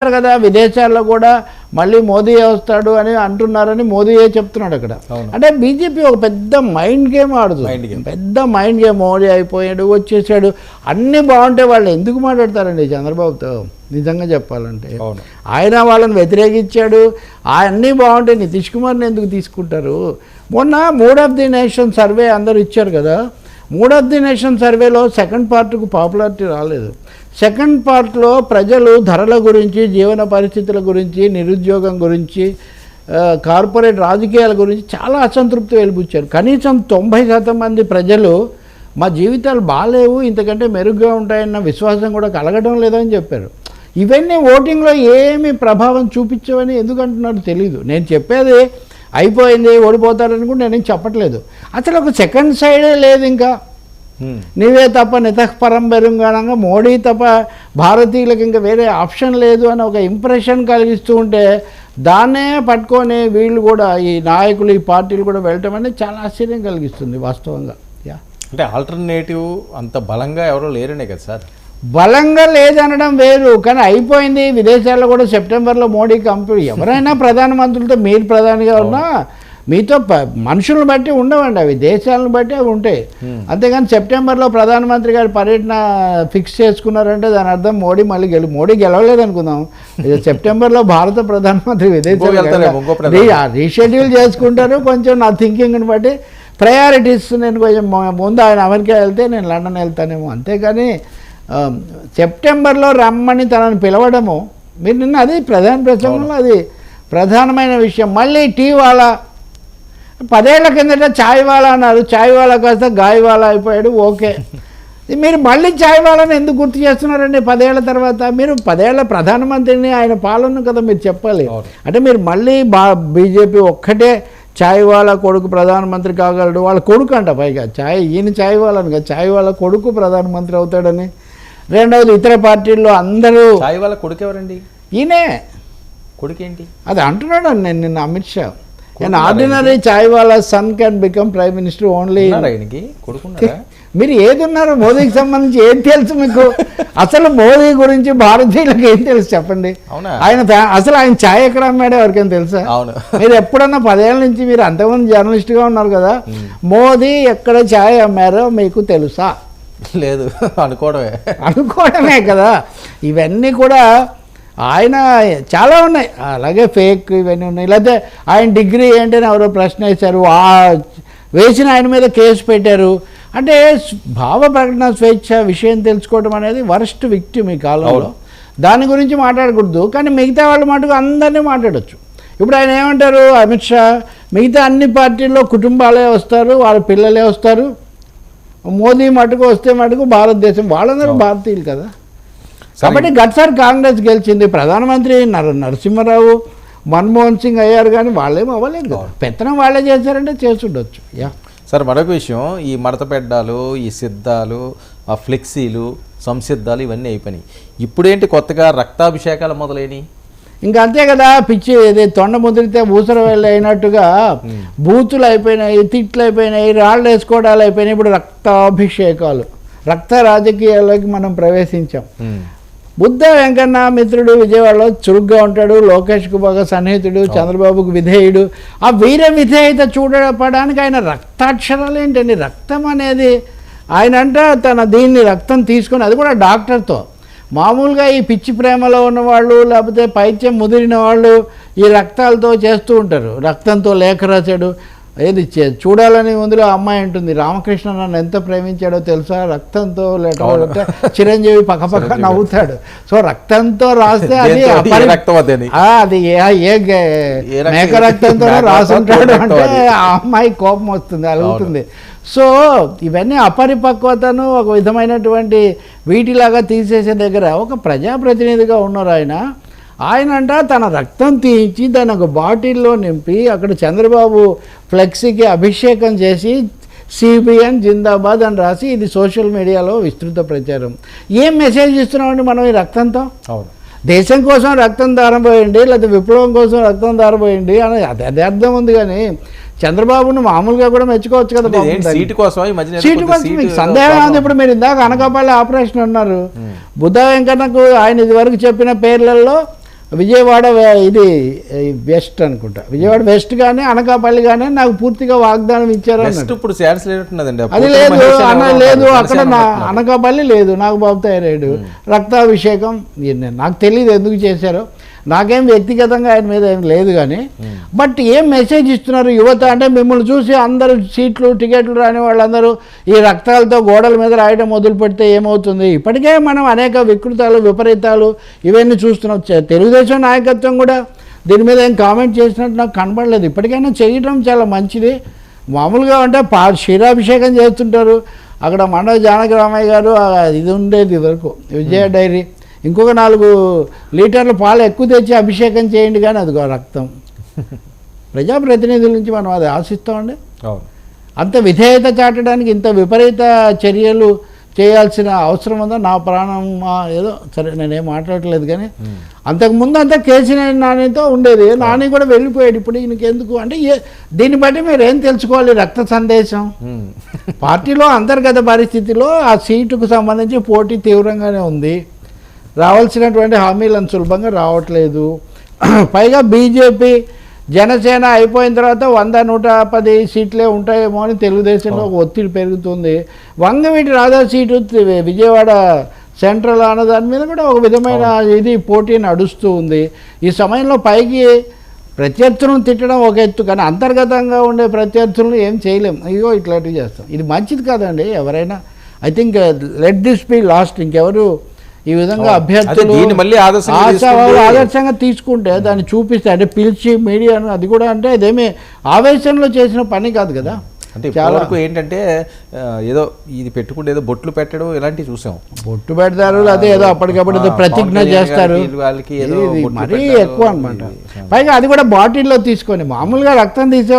అంటున్నారు కదా విదేశాల్లో కూడా మళ్ళీ మోదీ వస్తాడు అని అంటున్నారని మోదీయే చెప్తున్నాడు అక్కడ. అంటే బీజేపీ ఒక పెద్ద మైండ్ గేమ్ ఆడుతుంది. Game. పెద్ద మైండ్ గేమ్ మోడీ అయిపోయాడు వచ్చేసాడు. అన్నీ బాగుంటే వాళ్ళు ఎందుకు మాట్లాడతారండి చంద్రబాబుతో? నిజంగా చెప్పాలంటే. ఆయన వాళ్ళని వ్యతిరేకించాడు. అన్నీ బాగుంటే నితీష్ కుమార్ని ఎందుకు తీసుకుంటారు? మొన్న mood of the nation survey అందరూ ఇచ్చారు కదా. మూడ్ ఆఫ్ ది నేషన్ సర్వేలో సెకండ్ పార్ట్కు పాపులారిటీ రాలేదు. సెకండ్ పార్ట్లో ప్రజలు ధరల గురించి జీవన పరిస్థితుల గురించి నిరుద్యోగం గురించి కార్పొరేట్ రాజకీయాల గురించి చాలా అసంతృప్తి వెలిపించారు కనీసం తొంభై శాతం మంది ప్రజలు మా జీవితాలు బాగాలేవు ఇంతకంటే మెరుగ్గా ఉంటాయన్న విశ్వాసం కూడా కలగడం లేదని చెప్పారు. ఇవన్నీ ఓటింగ్లో ఏమి ప్రభావం చూపించవని ఎందుకంటున్నారో తెలీదు. నేను చెప్పేది అయిపోయింది ఓడిపోతారని కూడా నేనేం చెప్పట్లేదు. అసలు ఒక సెకండ్ సైడే లేదు ఇంకా. నీవే తప్ప నితఃపరం బెరుంగానంగా మోడీ తప్ప భారతీయులకు ఇంకా వేరే ఆప్షన్ లేదు అని ఒక ఇంప్రెషన్ కలిగిస్తూ ఉంటే దాన్నే పట్టుకొని వీళ్ళు కూడా ఈ నాయకులు ఈ పార్టీలు కూడా వెళ్ళటం అనేది చాలా ఆశ్చర్యం కలిగిస్తుంది వాస్తవంగా. యా. అంటే ఆల్టర్నేటివ్ అంత బలంగా ఎవరో లేరనే కదా సార్. బలంగా లేదనడం వేరు కానీ అయిపోయింది. విదేశాల్లో కూడా సెప్టెంబర్లో మోడీ కంపెనీ ఎవరైనా ప్రధానమంత్రులతో మీరు ప్రధానిగా ఉన్నా మీతో మనుషులను బట్టి ఉండవండి అవి దేశాలను బట్టి అవి ఉంటాయి అంతేగాని సెప్టెంబర్లో ప్రధానమంత్రి గారి పర్యటన ఫిక్స్ చేసుకున్నారంటే దాని అర్థం మోడీ మళ్ళీ గెలు మోడీ గెలవలేదు అనుకుందాం ఇది సెప్టెంబర్లో భారత ప్రధానమంత్రి ప్రధాని. రీషెడ్యూల్ చేసుకుంటారు కొంచెం నా థింకింగ్ని బట్టి. ప్రయారిటీస్ నేను కొంచెం ముందు ఆయన అమెరికా వెళ్తే నేను లండన్ వెళ్తానేమో అంతేగాని సెప్టెంబర్లో రమ్మని తనని పిలవడము. మీరు నిన్న అది ప్రధాన ప్రసంగంలో అది ప్రధానమైన విషయం. మళ్ళీ టీ వాళ్ళ పదేళ్ళ కిందట చాయ్ వాలా అన్నారు. చాయ్ వాలా కాస్త గాయ వాలా అయిపోయాడు. ఓకే. మీరు మళ్ళీ చాయ్ వాలాని ఎందుకు గుర్తు చేస్తున్నారండి పదేళ్ళ తర్వాత? మీరు పదేళ్ళ ప్రధానమంత్రిని ఆయన పాలన కదా మీరు చెప్పాలి. అంటే మీరు మళ్ళీ బా బీజేపీ ఒక్కటే చాయ్ వాళ్ళ కొడుకు ప్రధానమంత్రి కాగలడు. వాళ్ళ కొడుకు అంట పైగా. చాయ్ ఈయన చాయ్ వాళ్ళని కదా. చాయ్ వాళ్ళ కొడుకు ప్రధానమంత్రి అవుతాడని. రెండవది ఇతర పార్టీల్లో అందరూ సాయి వాళ్ళ కొడుకు ఎవరండి ఈయనే. కొడుకేంటి? అది అంటున్నాడు నేను నిన్న అమిత్ షా. అండ్ ఆర్డినరీ చాయ్ వాళ్ళ son can become prime minister only ఆయనకి? మీరు ఏది ఉన్నారు? మోదీకి సంబంధించి ఏం తెలుసు మీకు? అసలు మోదీ గురించి భారతీయులకు ఏం తెలుసు చెప్పండి? ఆయన అసలు ఆయన ఛాయ్ ఎక్కడ అమ్మాడో ఎవరికైనా తెలుసా? మీరు ఎప్పుడన్నా పదేళ్ళ నుంచి మీరు అంతమంది జర్నలిస్ట్గా ఉన్నారు కదా? మోదీ ఎక్కడ ఛాయ్ అమ్మారో మీకు తెలుసా? లేదు అనుకోవడమే. అనుకోవడమే కదా. ఇవన్నీ కూడా ఆయన చాలా ఉన్నాయి. అలాగే ఫేక్ ఇవన్నీ ఉన్నాయి. లేకపోతే ఆయన డిగ్రీ ఏంటని ఎవరో ప్రశ్న వేశారు. ఆ వేసిన ఆయన మీద కేసు పెట్టారు. అంటే భావ ప్రకటన స్వేచ్ఛ విషయం తెలుసుకోవడం అనేది వరస్ట్ విక్టిమ్ ఈ కాలంలో. దాని గురించి మాట్లాడకూడదు. కానీ మిగతా వాళ్ళ మటుకు అందరినీ మాట్లాడొచ్చు. ఇప్పుడు ఆయన ఏమంటారు? అమిత్ షా మిగతా అన్ని పార్టీల్లో కుటుంబాలే వస్తారు వాళ్ళ పిల్లలే వస్తారు. మోదీ మటుకు వస్తే మటుకు భారతదేశం వాళ్ళందరూ భారతీయులు కదా. కాబట్టి గట్సారి కాంగ్రెస్ గెలిచింది ప్రధానమంత్రి నర నరసింహారావు మన్మోహన్ సింగ్ అయ్యారు కానీ వాళ్ళేం అవ్వలేదు కదా. పెత్తనం వాళ్ళే చేశారంటే చేసుండొచ్చు. యా. సార్ మరొక విషయం ఈ మడత పెట్టాలు ఈ సిద్ధాలు ఆ ఫ్లెక్సీలు సంసిద్ధాలు ఇవన్నీ అయిపోయినాయి. ఇప్పుడేంటి కొత్తగా రక్తాభిషేకాలు మొదలైనవి? ఇంకా అంతే కదా పిచ్చి ఇది తొండ ముదిరితే ఊసర వెళ్ళి అయినట్టుగా బూతులు అయిపోయినాయి తిట్లు అయిపోయినాయి రాళ్ళు వేసుకోవడాలు అయిపోయినాయి. ఇప్పుడు రక్తాభిషేకాలు. రక్త రాజకీయాల్లోకి మనం ప్రవేశించాం. బుద్ధ వెంకన్న మిత్రుడు విజయవాడలో చురుగ్గా ఉంటాడు లోకేష్కు బాగా సన్నిహితుడు చంద్రబాబుకు విధేయుడు. ఆ వీర విధేయత చూడపడానికి ఆయన రక్తాక్షరాలు ఏంటండి? రక్తం అనేది ఆయన అంట తన దీన్ని రక్తం తీసుకొని అది కూడా డాక్టర్తో. మామూలుగా ఈ పిచ్చి ప్రేమలో ఉన్నవాళ్ళు లేకపోతే పైత్యం ముదిరిన వాళ్ళు ఈ రక్తాలతో చేస్తూ ఉంటారు. రక్తంతో లేఖ రాశాడు. ఏది చూడాలని ఉందిలో అమ్మాయి ఉంటుంది. రామకృష్ణ నన్ను ఎంత ప్రేమించాడో తెలుసా? రక్తంతో లేకపోతే చిరంజీవి పక్కపక్క నవ్వుతాడు. సో రక్తంతో రాస్తే అది అది ఏ? మేక రక్తంతో రాసుంటాడు అంటే. ఆ అమ్మాయి కోపం వస్తుంది అలుగుతుంది. సో ఇవన్నీ అపరిపక్వతను ఒక విధమైనటువంటి వీటిలాగా తీసేసే దగ్గర ఒక ప్రజాప్రతినిధిగా ఉన్నారు ఆయన. ఆయన అంట తన రక్తం తీయించి దాని ఒక బాటిల్లో నింపి అక్కడ చంద్రబాబు ఫ్లెక్సీకి అభిషేకం చేసి సిబిఎన్ జిందాబాద్ అని రాసి ఇది సోషల్ మీడియాలో విస్తృత ప్రచారం. ఏం మెసేజ్ ఇస్తున్నామండి మనం ఈ రక్తంతో? అవును. దేశం కోసం రక్తం దారబోయండి లేకపోతే విప్లవం కోసం రక్తం దారబోయండి అని అదే అర్థం ఉంది కానీ చంద్రబాబును మామూలుగా కూడా మెచ్చుకోవచ్చు కదా. సీటు కోసం సీటు కోసం మీకు సందేహం ఉంది. ఇప్పుడు మీరు ఇందాక అనకాపల్లి ఆపరేషన్ అన్నారు బుద్ధ వెంకన్నకు ఆయన ఇదివరకు చెప్పిన పేర్లలో విజయవాడ ఇది వెస్ట్ అనుకుంటా విజయవాడ వెస్ట్ కానీ అనకాపల్లి కానీ నాకు పూర్తిగా వాగ్దానం ఇచ్చారు. ఇప్పుడు అది లేదు అన్న లేదు అక్కడ. అనకాపల్లి లేదు నాకు బాబు తయారాడు రక్తాభిషేకం ఇది నాకు తెలియదు ఎందుకు చేశారో నాకేం వ్యక్తిగతంగా ఆయన మీద ఏం లేదు కానీ బట్ ఏం మెసేజ్ ఇస్తున్నారు యువత? అంటే మిమ్మల్ని చూసి అందరూ సీట్లు టికెట్లు రాని వాళ్ళందరూ ఈ రక్తాలతో గోడల మీద రాయడం మొదలు పెడితే ఏమవుతుంది? ఇప్పటికే మనం అనేక వికృతాలు విపరీతాలు ఇవన్నీ చూస్తున్నాం. తెలుగుదేశం నాయకత్వం కూడా దీని మీద ఏం కామెంట్ చేసినట్టు నాకు కనబడలేదు. ఇప్పటికైనా చేయడం చాలా మంచిది. మామూలుగా అంటే పా క్షీరాభిషేకం చేస్తుంటారు. అక్కడ మండవ జానకరామయ్య గారు ఇది ఉండేది వరకు విజయ డైరీ. ఇంకొక నాలుగు లీటర్ల పాలు ఎక్కువ తెచ్చి అభిషేకం చేయండి కానీ అదిగో రక్తం. ప్రజాప్రతినిధుల నుంచి మనం అది ఆశిస్తామండి. అంత విధేయత చాటడానికి ఇంత విపరీత చర్యలు చేయాల్సిన అవసరం ఉందా? నా ప్రాణం ఏదో సరే నేనేం మాట్లాడట్లేదు కానీ అంతకుముందు అంతా కేసీఆర్ నానితో ఉండేది. నాని కూడా వెళ్ళిపోయాడు. ఇప్పుడు ఈయనకెందుకు అంటే దీన్ని బట్టి మీరు ఏం తెలుసుకోవాలి? రక్త సందేశం. పార్టీలో అంతర్గత పరిస్థితిలో ఆ సీటుకు సంబంధించి పోటీ తీవ్రంగానే ఉంది. రావాల్సినటువంటి హామీలను సులభంగా రావట్లేదు. పైగా బీజేపీ జనసేన అయిపోయిన తర్వాత వంద నూట పది సీట్లే ఉంటాయేమో అని తెలుగుదేశంలో ఒక ఒత్తిడి పెరుగుతుంది. వంగవీటి రాధా సీటు విజయవాడ సెంట్రల్ అన్న దాని మీద కూడా ఒక విధమైన ఇది పోటీ నడుస్తూ ఉంది. ఈ సమయంలో పైకి ప్రత్యర్థులను తిట్టడం ఒక ఎత్తు కానీ అంతర్గతంగా ఉండే ప్రత్యర్థులను ఏం చేయలేం. అయ్యో ఇట్లాంటివి చేస్తాం. ఇది మంచిది కాదండి ఎవరైనా. I think let this be last ఇంకెవరు ఈ విధంగా. అభ్యర్థులు ఆదర్శంగా తీసుకుంటే- దాన్ని చూపిస్తే అంటే పిలిచి మీడియాను అది కూడా అంటే ఇదేమి ఆవేశంలో చేసిన పని కాదు కదా అంటే చాలా ఇప్పటివరకు ఏంటంటే ఏదో ఇది పెట్టుకుంటే ఏదో బొట్లు పెట్టడం ఇలాంటివి చూసాం బొట్టు పెడతారు అదే ఏదో అప్పటికప్పుడు ఏదో ప్రతిజ్ఞ చేస్తారు వాళ్ళకి ఏదో మరీ. ఎక్కువ అనమాట పైగా అది కూడా బాటిల్లో తీసుకొని మామూలుగా రక్తం తీసే